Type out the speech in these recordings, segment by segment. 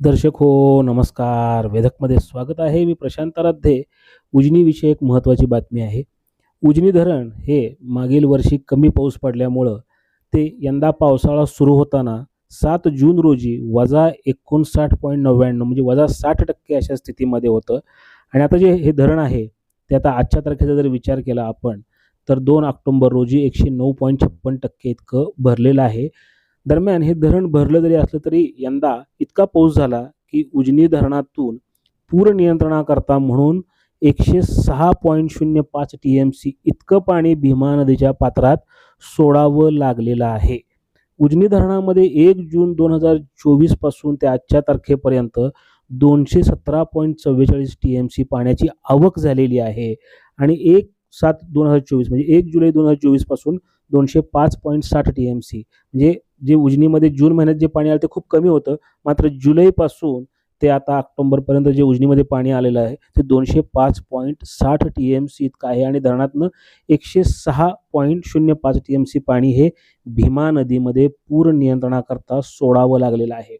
दर्शक हो नमस्कार. वेधकमध्ये स्वागत आहे. मी प्रशांत आराध्ये. उजनीविषयी एक महत्त्वाची बातमी आहे. उजनी धरण हे मागील वर्षी कमी पाऊस पडल्यामुळं ते यंदा पावसाळा सुरू होताना सात जून रोजी वजा एकोणसाठ पॉईंट नव्याण्णव म्हणजे वजा साठ टक्के अशा स्थितीमध्ये होतं. आणि आता जे हे धरण आहे ते आता आजच्या तारखेचा जर विचार केला आपण तर दोन ऑक्टोंबर रोजी एकशे नऊ पॉईंट छप्पन टक्के इतकं भरलेलं आहे. दरम्यान हे धरण भरलं जरी असलं तरी यंदा इतका पाऊस झाला की उजनी धरणातून पूर नियंत्रणाकरता म्हणून एकशे सहा पॉईंट शून्य पाच टी एम सी इतकं पाणी भीमा नदीच्या पात्रात सोडावं लागलेलं आहे. उजनी धरणामध्ये एक जून दोन हजार चोवीसपासून ते आजच्या तारखेपर्यंत दोनशे सतरा पॉईंट चव्वेचाळीस टी एम सी पाण्याची आवक झालेली आहे आणि एक सात दोन हजार चोवीस म्हणजे एक जुलै दोन हजार चोवीसपासून दोनशे पाच पॉईंट साठ टी एम सी म्हणजे जे उजनीमध्ये जून महिन्यात जे पाणी आलं ते खूप कमी होतं. मात्र जुलैपासून ते आता ऑक्टोबरपर्यंत जे उजनीमध्ये पाणी आलेलं आहे ते दोनशे पाच पॉईंट साठ टी एम सी इतकं आहे आणि धरणातनं एकशे सहा पॉईंट शून्य पाच टी एम सी पाणी हे भीमा नदीमध्ये पूर नियंत्रणाकरता सोडावं लागलेलं आहे.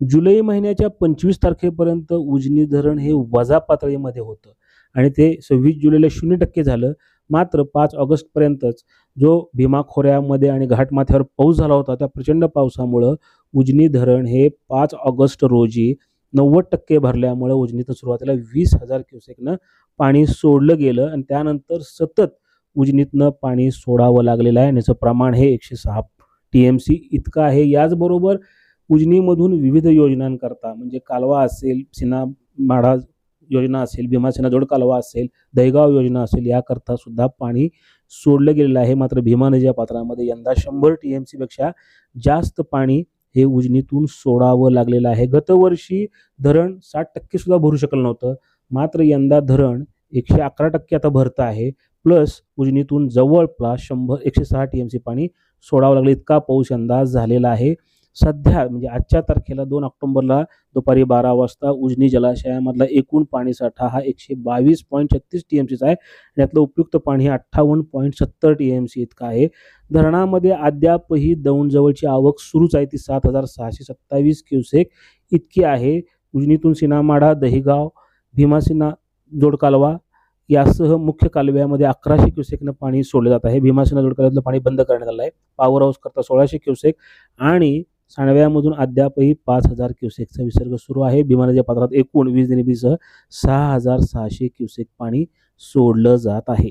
जुलै महिन्याच्या पंचवीस तारखेपर्यंत उजनी धरण हे वजा पातळीमध्ये होतं आणि ते सव्वीस जुलैला शून्य टक्के झालं. मात्र पाच ऑगस्टपर्यंतच जो भीमा खोऱ्यामध्ये आणि घाटमाथ्यावर पाऊस झाला होता त्या प्रचंड पावसामुळं उजनी धरण हे पाच ऑगस्ट रोजी नव्वद टक्के भरल्यामुळं उजनीतं सुरुवातीला वीस हजार क्युसेकनं पाणी सोडलं गेलं आणि त्यानंतर सतत उजनीतनं पाणी सोडावं लागलेलं आहे. आणि याचं प्रमाण हे एकशे सहा टी एम सी इतकं आहे. याचबरोबर उजनीमधून विविध योजनांकरता म्हणजे कालवा असेल सिना माढा योजना असेल भीमासेना जोड कालवा असेल दहीगाव योजना असेल याकरता सुद्धा पाणी सोडलं गेलेलं आहे. मात्र भीमा नदीच्या पात्रामध्ये यंदा शंभर टी एम सीपेक्षा जास्त पाणी हे उजनीतून सोडावं लागलेलं आहे. गतवर्षी धरण साठ टक्के सुद्धा भरू शकलं नव्हतं. मात्र यंदा धरण एकशे अकरा टक्के आता भरतं आहे. प्लस उजनीतून जवळपास शंभर एकशे सहा टी एम सी पाणी सोडावं लागलं. इतका पाऊस यंदा झालेला आहे. सध्या म्हणजे आजच्या तारखेला दोन ऑक्टोबरला दुपारी बारा वाजता उजनी जलाशयामधला एकूण पाणीसाठा हा एकशे बावीस पॉईंट छत्तीस टी एम सीचा आहे. यातलं उपयुक्त पाणी हे अठ्ठावन्न पॉईंट सत्तर टी एम सी इतकं आहे. धरणामध्ये अद्यापही दौंडजवळची आवक सुरूच आहे. ती सात हजार सहाशे सत्तावीस क्युसेक इतकी आहे. उजनीतून सिनामाडा दहिगाव भीमासिना जोडकालवा यासह मुख्य कालव्यामध्ये अकराशे क्युसेकनं पाणी सोडलं जात आहे. भीमासेना जोडकालव्यातलं पाणी बंद करण्यात आलं आहे. पॉवर हाऊस करता सोळाशे क्युसेक आणि सांडव्यामधून अद्यापही पाच हजार क्युसेकचा विसर्ग सुरू आहे. भीमानदीच्या पात्रात एकूण वीज निर्मितीसह सहा हजार सहाशे क्युसेक पाणी सोडलं जात आहे.